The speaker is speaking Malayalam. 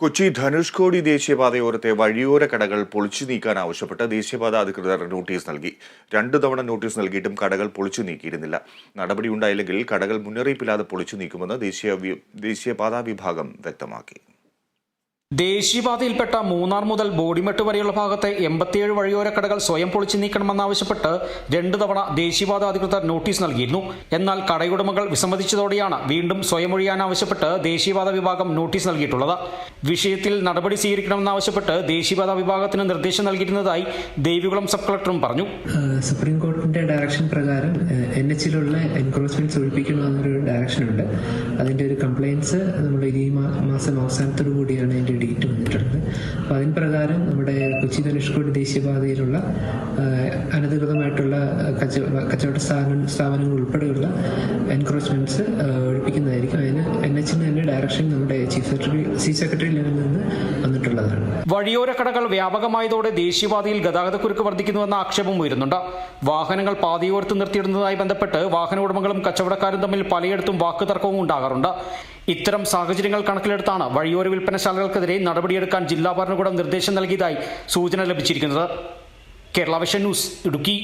കൊച്ചി ധനുഷ്കോടി ദേശീയപാതയോരത്തെ വഴിയോര കടകൾ പൊളിച്ചു നീക്കാൻ ആവശ്യപ്പെട്ട് ദേശീയപാത അധികൃതർ നോട്ടീസ് നൽകി. രണ്ടു തവണ നോട്ടീസ് നൽകിയിട്ടും കടകൾ പൊളിച്ചു നീക്കിയിരുന്നില്ല. നടപടിയുണ്ടായില്ലെങ്കിൽ കടകൾ മുന്നറിയിപ്പില്ലാതെ പൊളിച്ചു നീക്കുമെന്ന് ദേശീയ ദേശീയപാതാ വിഭാഗം വ്യക്തമാക്കി. ദേശീയപാതയിൽപ്പെട്ട മൂന്നാർ മുതൽ ബോഡിമെട്ട് വരെയുള്ള ഭാഗത്തെ എൺപത്തിയേഴ് വഴിയോര കടകൾ സ്വയം പൊളിച്ചു നീക്കണമെന്നാവശ്യപ്പെട്ട് രണ്ടു തവണ ദേശീയപാത അധികൃതർ നോട്ടീസ് നൽകിയിരുന്നു. എന്നാൽ കടയുടമകൾ വിസമ്മതിച്ചതോടെയാണ് വീണ്ടും സ്വയം ഒഴിയാനാവശ്യപ്പെട്ട് ദേശീയപാത വിഭാഗം നോട്ടീസ് നൽകിയിട്ടുള്ളത്. വിഷയത്തിൽ നടപടി സ്വീകരിക്കണമെന്നാവശ്യപ്പെട്ട് ദേശീയപാത വിഭാഗത്തിന് നിർദ്ദേശം നൽകിയിരുന്നതായി ദേവികുളം സബ് കളക്ടറും പറഞ്ഞു. സുപ്രീം കോടതിന്റെ ഡയറക്ഷൻ പ്രകാരം എൻ എച്ചിലുള്ള എൻക്രോച്ച്മെന്റ് ഒഴിപ്പിക്കണമെന്നൊരു ഡയറക്ഷൻ ഉണ്ട് അതിന്റെ ഒരു കംപ്ലയിൻസ് നമ്മൾ ഈ മാസം അവസാനത്തോടു കൂടിയാണ് അതിന്റെ ഡേറ്റ് വന്നിട്ടുണ്ട്. അപ്പോൾ അതിന് പ്രകാരം നമ്മുടെ കൊച്ചി ധനുഷ്കോടി ദേശീയപാതയിലുള്ള അനധികൃതമായിട്ടുള്ള കച്ചവട സ്ഥാപന സ്ഥാപനങ്ങൾ ഉൾപ്പെടെയുള്ള എൻക്രോച്ച്മെന്റ്സ് ഒഴിപ്പിക്കുന്നതായിരിക്കും അതിന് എൻ എച്ചിന് തന്നെ ഡയറക്ഷൻ നമ്മുടെ ചീഫ് സെക്രട്ടറി ചീഫ് സെക്രട്ടറി ലെവലിൽ നിന്ന് വന്നിട്ടുള്ളതാണ്. വഴിയോര കടകൾ വ്യാപകമായതോടെ ദേശീയപാതയിൽ ഗതാഗതക്കുരുക്ക് വർദ്ധിക്കുന്നുവെന്ന ആക്ഷേപം ഉയരുന്നുണ്ട്. വാഹനങ്ങൾ പാതയോർത്ത് നിർത്തിയിടുന്നതുമായി ബന്ധപ്പെട്ട് വാഹന ഉടമകളും കച്ചവടക്കാരും തമ്മിൽ പലയിടത്തും വാക്കുതർക്കവും ഉണ്ടാകാറുണ്ട്. ഇത്തരം സാഹചര്യങ്ങൾ കണക്കിലെടുത്താണ് വഴിയോര വിൽപ്പനശാലകൾക്കെതിരെ നടപടിയെടുക്കാൻ ജില്ലാ ഭരണകൂടം നിർദ്ദേശം നൽകിയതായി സൂചന ലഭിച്ചിരിക്കുന്നത്. Kerala vision news Idukki.